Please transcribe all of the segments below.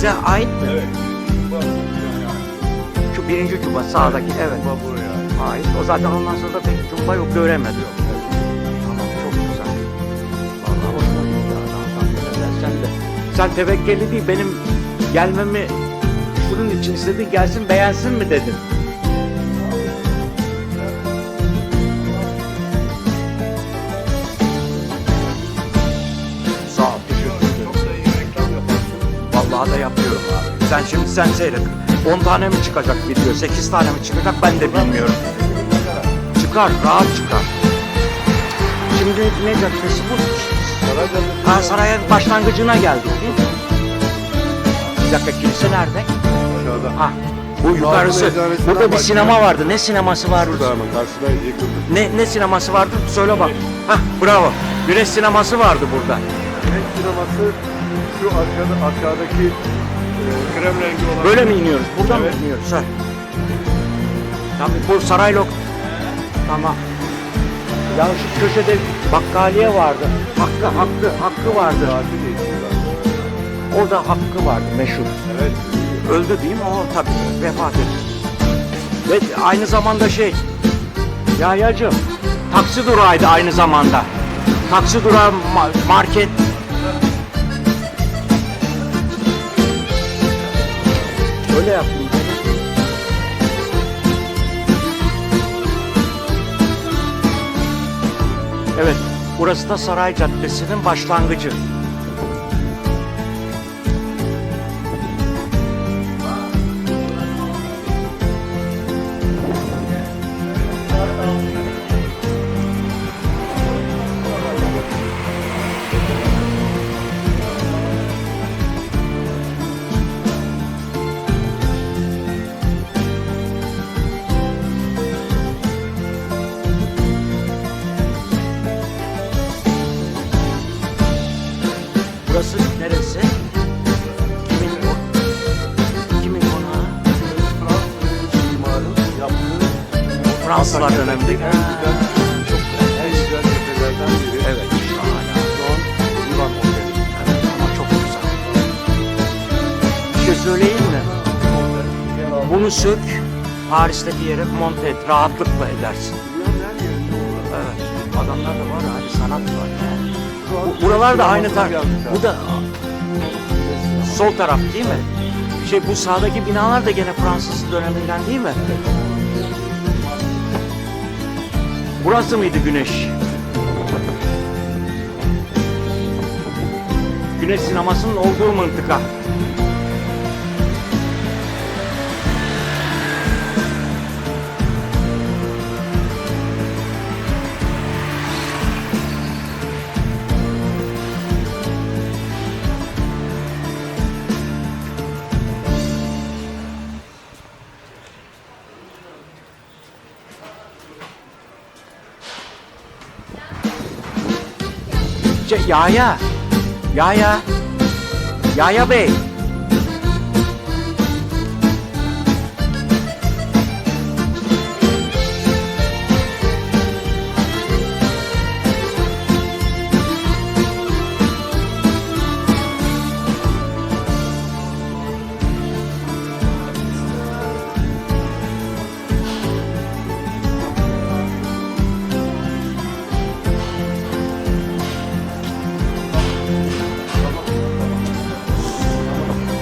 size ait mi? Evet. Şu birinci cumba sağdaki evet. Bak buraya. Ait. O zaten ondan sonra da pek cumba yok göremedim. Tamam çok güzel. Vallahi hoşuma gitti adam. Sen de. Sen tevekkeli değil benim gelmemi bunun için istedin gelsin beğensin mi dedin. Vallahi da yapıyorum abi. Sen şimdi sen seyret. 10 tane mi çıkacak video, 8 tane mi çıkacak ben de bilmiyorum. Çıkar, rahat çıkar. Şimdi ne caddesi bu? Ha, sarayın başlangıcına geldik? Bir dakika kilise nerede? Aşağıda. Ha, bu yukarısı. Burada bir bak- sinema vardı. Ne sineması vardı? Şurada hemen karşıda yıkıldı. Ne ne sineması vardı? Söyle bak. Ha, bravo. Güneş sineması vardı burada. Güneş sineması şu arkada aşağıdaki e, krem rengi olan. Böyle mi iniyoruz? Buradan Evet. mı iniyoruz? Ha. Tabii bu Saraylok. Tamam. Ya şu köşede bakkaliye vardı. Hakkı, hakkı, hakkı vardı. Orada hakkı vardı meşhur. Evet. Öldü değil mi? O tabii vefat etti. Ve aynı zamanda şey, Yahyacığım, taksi durağıydı aynı zamanda. Taksi durağı, ma- market. Öyle yaptım. Evet, burası da Saray Caddesi'nin başlangıcı. Fransızlar döneminde. En güzel, en güzel tepelerden biri. Evet, şahane. Şu an Divan Oteli. Evet, ama çok güzel. Bir şey söyleyeyim mi? Bunu sök, Paris'teki yere monte et, rahatlıkla edersin. Evet, adamlar da var abi, sanat var. Bu- Buralar da aynı sinemasına tar. geldik abi. Bu da sol taraf değil mi? Şey bu sağdaki binalar da gene Fransız döneminden değil mi? Burası mıydı güneş? Güneş sinemasının olduğu mıntıka. యాయా యాయా యాయా బే.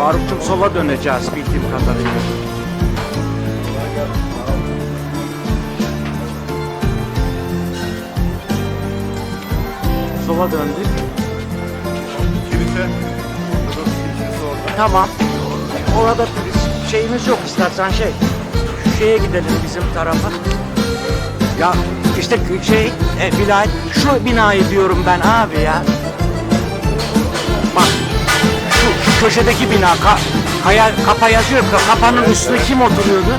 Faruk'cum sola döneceğiz bildiğim kadarıyla. Sola döndük. Kilise. Tamam. Orada biz şeyimiz yok istersen şey. Şu şeye gidelim bizim tarafa. Ya işte şey e, vilayet şu binayı diyorum ben abi ya. Köşedeki bina ka, kaya, kapa yazıyor. Ka- Kapanın üstüne kim oturuyordu?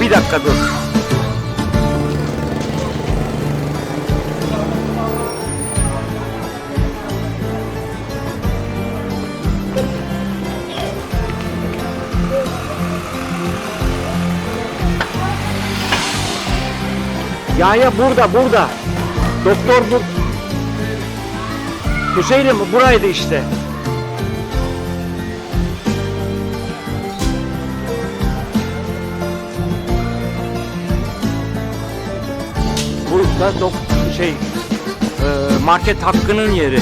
Bir dakika dur. Ya ya burada burada. Doktor bu. Hüseyin'im buraydı işte. Da dok- şey e, market hakkının yeri.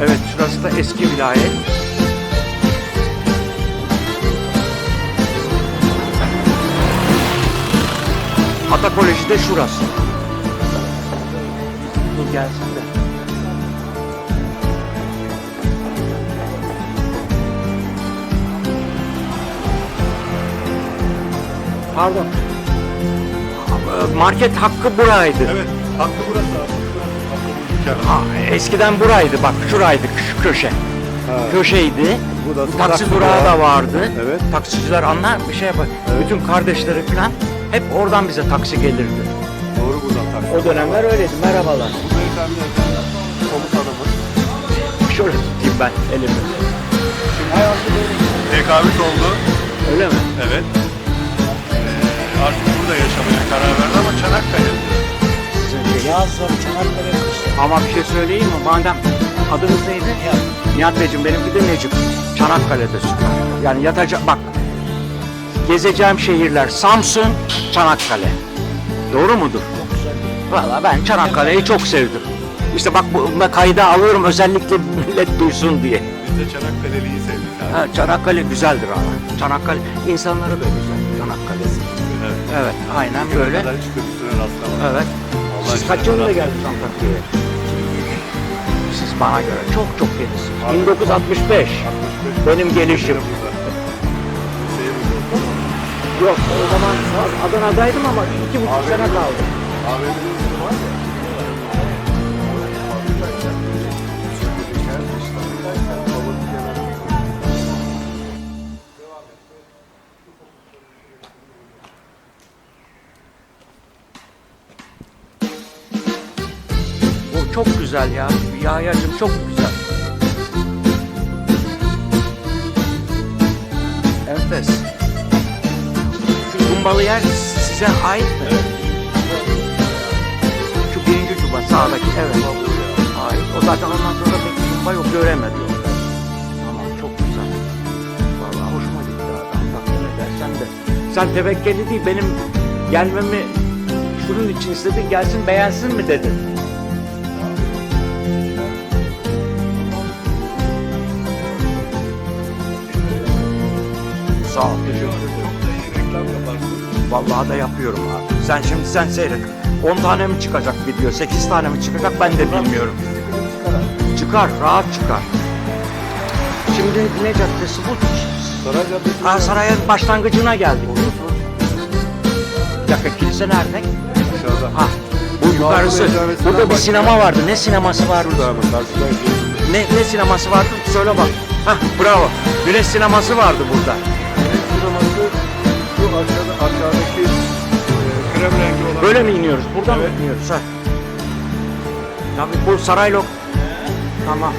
Evet şurası da eski vilayet. Ata de şurası. Dur gelsin Pardon. Market hakkı buraydı. Evet, haklı burası abi. Hakkı bu Ha, eskiden buraydı bak şuraydı şu köşe. Köşeydi. Burası Taksi taksi durağı da vardı. Evet. Taksiciler anlar bir şey yapar. Bütün kardeşleri falan hep oradan bize taksi gelirdi. Doğru buradan taksi. O dönemler öyleydi. Merhabalar. Bu beyefendi komutanımız. Şöyle tutayım ben elimi. Tekabüt oldu. Öyle mi? Evet. Artık burada yaşamaya karar verdi ama Çanakkale. Yazları Çanakkale. Ama bir şey söyleyeyim mi? Madem adınız neydi? Nihat. Nihat Beyciğim benimki de Necip. Çanakkale'de süper. Yani yatacak bak. Gezeceğim şehirler Samsun, Çanakkale. Doğru mudur? Valla ben Çanakkale'yi çok sevdim. İşte bak bu kayda alıyorum özellikle millet duysun diye. Biz de Çanakkale'liyi sevdik abi. Ha, Çanakkale güzeldir ama. Çanakkale insanları da güzel. Evet. Aynen Bugüne böyle. kadar hiç kötüsüne rastlamadım. Evet. Allah Siz kaç aşkına yılında geldiniz Antakya'ya? Siz bana göre çok çok. Abi, 1965. 65. Benim gelişim. Yok o zaman Adana'daydım ama iki buçuk sene kaldım. AVM'nin var ya. Güzel ya. Yahyacım çok güzel. Enfes. Şu kumbalı yer size ait mi? Şu birinci çuba sağdaki evet. Ait. O zaten ondan sonra pek kumba yok göremedi. o. Tamam çok güzel. Vallahi hoşuma gitti adam. Takdir edersen de. Sen tevekkeli değil benim gelmemi şunun için istedin gelsin beğensin mi dedin. Sağ ol. Vallahi da yapıyorum abi. Sen şimdi sen seyret. 10 tane mi çıkacak video, 8 tane mi çıkacak ben de bilmiyorum. Çıkar, rahat çıkar. Şimdi ne caddesi bu? Saray Caddesi. Ha, sarayın başlangıcına geldik. Bir dakika kilise nerede? Aşağıda. Ha, bu yukarısı. Burada bir sinema vardı. Ne sineması vardı? Şurada mı? Karşıdan Ne, ne sineması vardı? Söyle bak. Hah, bravo. Güneş sineması vardı burada. Aşağıdaki e, krem rengi olan. Böyle mi iniyoruz? Buradan Evet. mı iniyoruz? Ha. Tabii bu Saraylok. Tamam.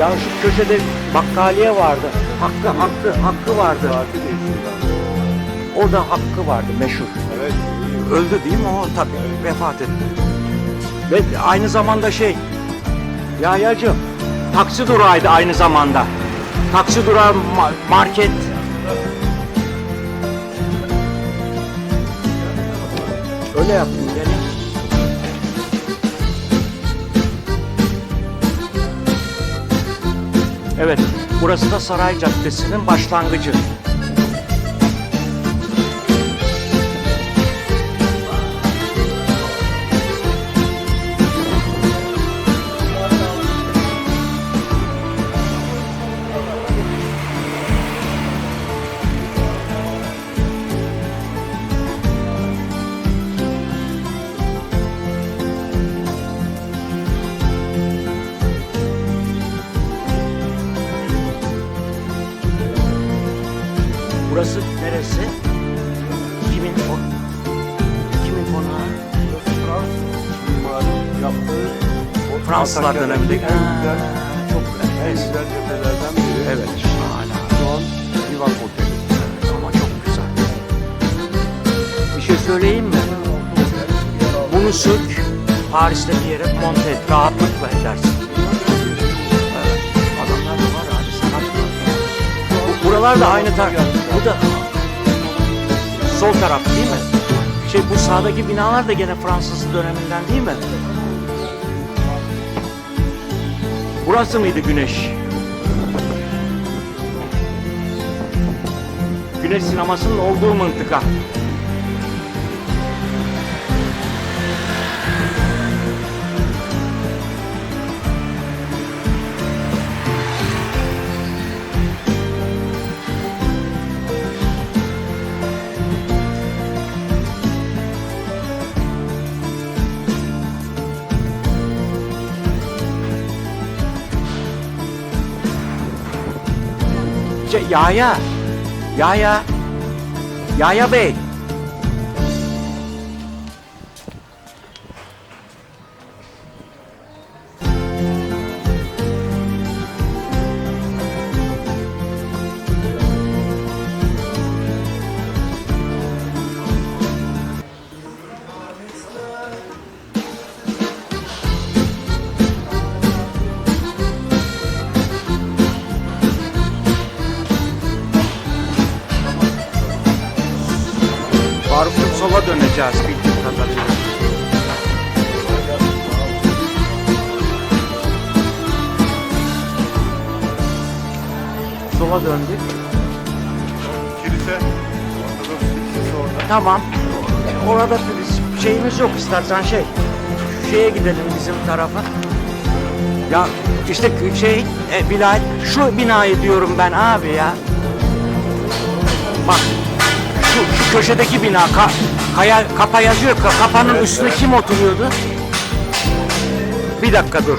Ya şu köşede bakkaliye vardı. Hakkı, hakkı, hakkı vardı. Değişti. Orada hakkı vardı meşhur. Evet. Öldü değil mi o? Tabii vefat etti. Ve aynı zamanda şey, Yahyacığım, taksi durağıydı aynı zamanda. Taksi durağı, ma- market. Öyle yaptım gelin. Evet, burası da Saray Caddesi'nin başlangıcı. Burası neresi? Kimin o? Kimin konağı? Fransız mimari yaptığı o Fransızlar Antakya'daki dönemindeki. en güzel, çok en güzel cephelerden biri. Evet, şahane. Şu an Divan Oteli. Ama çok güzel. Bir şey söyleyeyim mi? Bunu sök, Paris'te bir yere monte et, rahatlıkla edersin. Evet, adamlar da var abi, sanat var. Bu- Buralar da aynı taraf. Bu da sol taraf değil mi? Şey bu sağdaki binalar da gene Fransız döneminden değil mi? Burası mıydı güneş? Güneş sinemasının olduğu mıntıka. Yaya. Yaya. Yaya Bey. Döneceğiz bildiğim kadarıyla. Sola döndük. Kilise. Tamam. Orada biz şeyimiz yok istersen şey. şu Şeye gidelim bizim tarafa. Ya işte şey e, Bilal şu binayı diyorum ben abi ya. Bak şu, köşedeki bina ka, kaya, kapa yazıyor. Ka, kapanın Evet, üstüne evet. kim oturuyordu? Bir dakika dur.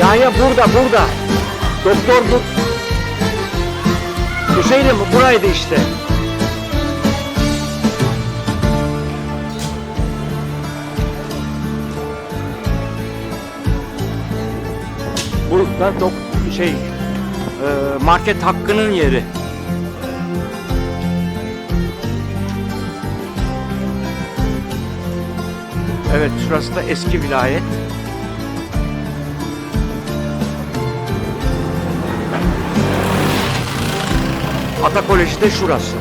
Ya ya burada burada. Doktor bu. Hüseyin'im buraydı işte. Burada dok şey e, market hakkının yeri. Evet şurası da eski vilayet. Ata Koleji de şurası.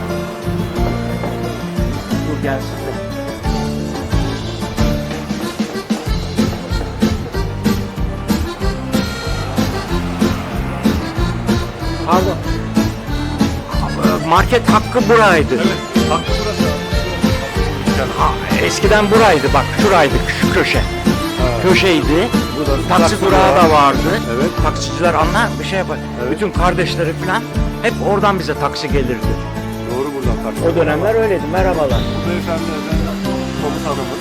Dur gelsin. Pardon. Market hakkı buraydı. Evet. Hakkı burası. Ha, eskiden buraydı bak şuraydı şu köşe. Köşeydi. Burası Taksi durağı da vardı. Evet. Taksiciler anlar bir şey yapar. Evet. Bütün kardeşleri falan hep oradan bize taksi gelirdi. Doğru buradan taksi. O dönemler öyleydi. Merhabalar. Bu beyefendilerden komutanımız.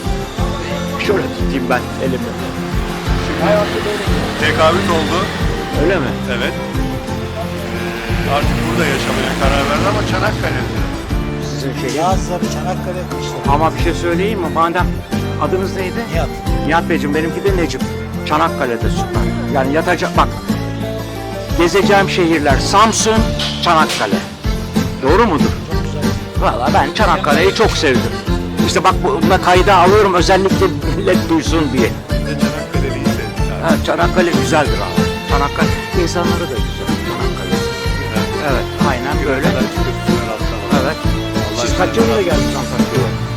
Şöyle tutayım ben elimi. Tekabüt oldu. Öyle mi? Evet. Ee, artık burada yaşamaya karar verdi ama Çanakkale'de. Sizin şey. Yazları Çanakkale kışları. Ama bir şey söyleyeyim mi? Madem adınız neydi? Nihat. Nihat Beyciğim benimki de Necip. Çanakkale'de süper. Yani yatacak bak. Gezeceğim şehirler Samsun, Çanakkale. Doğru mudur? Valla ben Çanakkale'yi çok sevdim. İşte bak bunu da kayda alıyorum özellikle millet duysun diye. Ha, Çanakkale güzeldir abi. Çanakkale insanları da güzel. Çanakkale. Evet aynen böyle. Evet. Siz kaç yılında geldiniz Antakya'ya?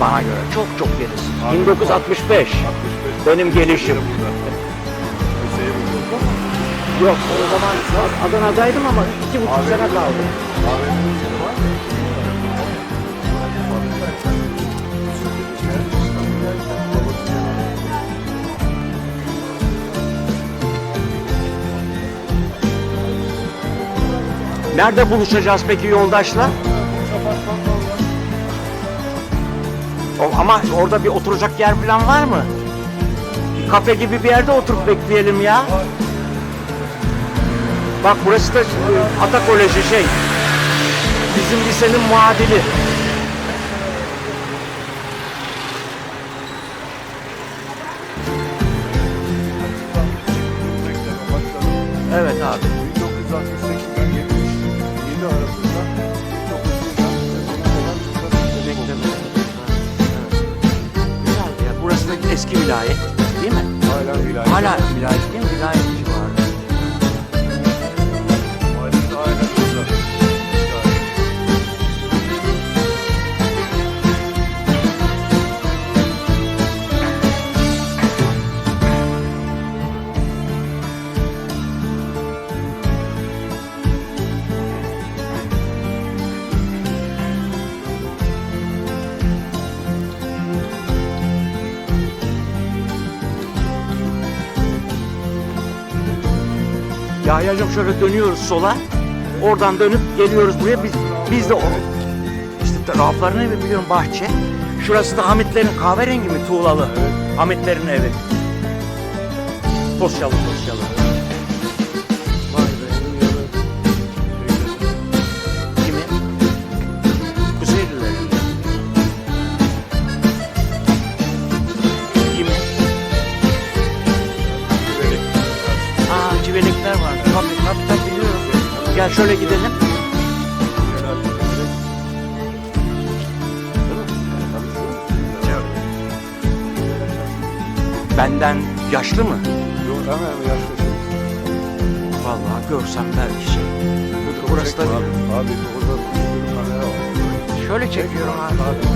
Bana göre çok çok gerisiniz. Abi, 1965. 65. Benim gelişim. Yok o zaman Adana'daydım ama iki buçuk sene var. Nerede buluşacağız peki yoldaşla? Ama orada bir oturacak yer falan var mı? Kafe gibi bir yerde oturup bekleyelim ya. Bak burası da e, Ata Koleji şey. Biz bizim lisenin muadili. Evet abi. Eski vilayet değil mi? Hala vilayet. Hala vilayet değil mi? Vilayet Yahyacığım şöyle dönüyoruz sola. Oradan dönüp geliyoruz buraya. Biz, biz de o. İşte rafların evi biliyorum bahçe. Şurası da Hamitlerin kahverengi mi tuğlalı? Hamitlerin evi. Tosyalı tosyalı. Şöyle gidelim. Benden yaşlı mı? Yok hemen yaşlısın. Vallahi görsem belki şey. Bu- Burası da abi. Abi orada kamera var. şöyle çekiyorum abi. Abi.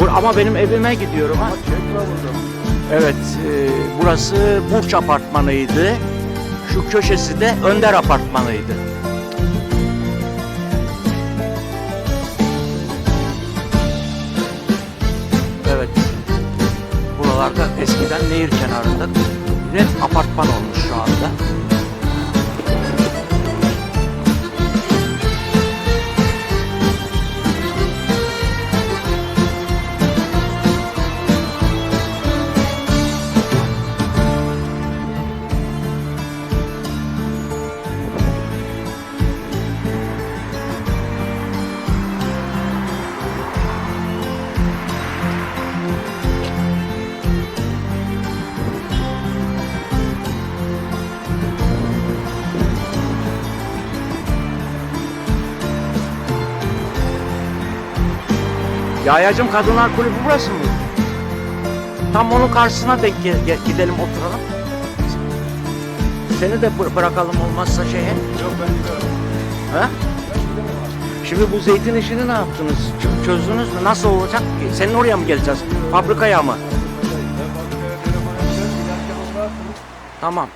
Bu- ama benim evime gidiyorum ha. Ama. Evet, e, burası Burç Apartmanı'ydı. Şu köşesi de Önder Apartmanı'ydı. Nehir kenarında net apartman olmuş şu anda. Yayacım Kadınlar Kulübü burası mı? Tam onun karşısına denk gel- gel- gidelim oturalım. Seni de bı- bırakalım olmazsa şeye. Yok ben giderim. Ha? Şimdi bu zeytin işini ne yaptınız? Ç- Çözdünüz mü? Nasıl olacak ki? Senin oraya mı geleceğiz? Fabrikaya mı? Tamam.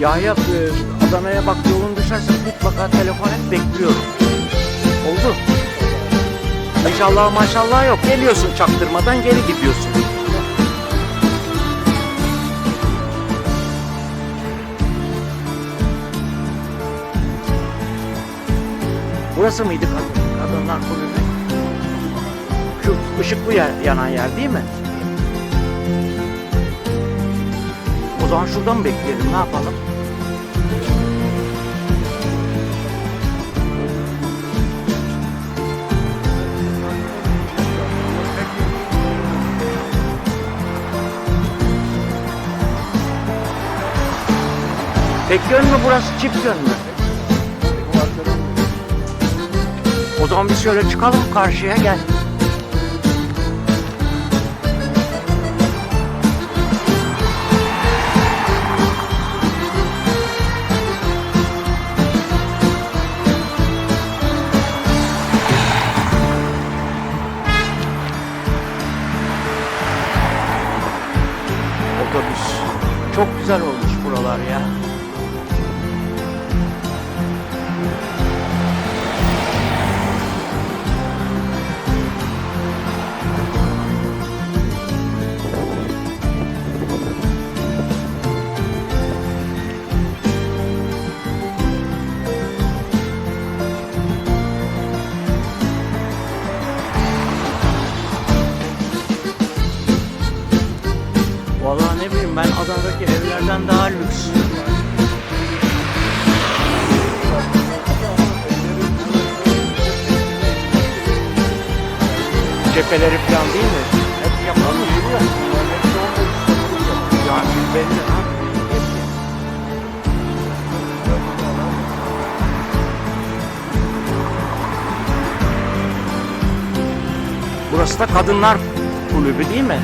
Yahya e, Adana'ya bak yolun düşerse mutlaka telefon et bekliyorum. Oldu. İnşallah maşallah yok. Geliyorsun çaktırmadan geri gidiyorsun. Burası mıydı kadın, kadınlar kulübü? Şu ışıklı yer, yanan yer değil mi? Zaman şuradan mı bekleyelim? Ne yapalım? Tek yön mü burası, çift yön mü? O zaman biz şöyle çıkalım karşıya gel. Otobüs. Çok güzel olmuş buralar ya. Adana'daki evlerden daha lüks. Cepheleri falan değil mi? Hep yapalım. Ya belli ha. Burası da kadınlar kulübü değil mi?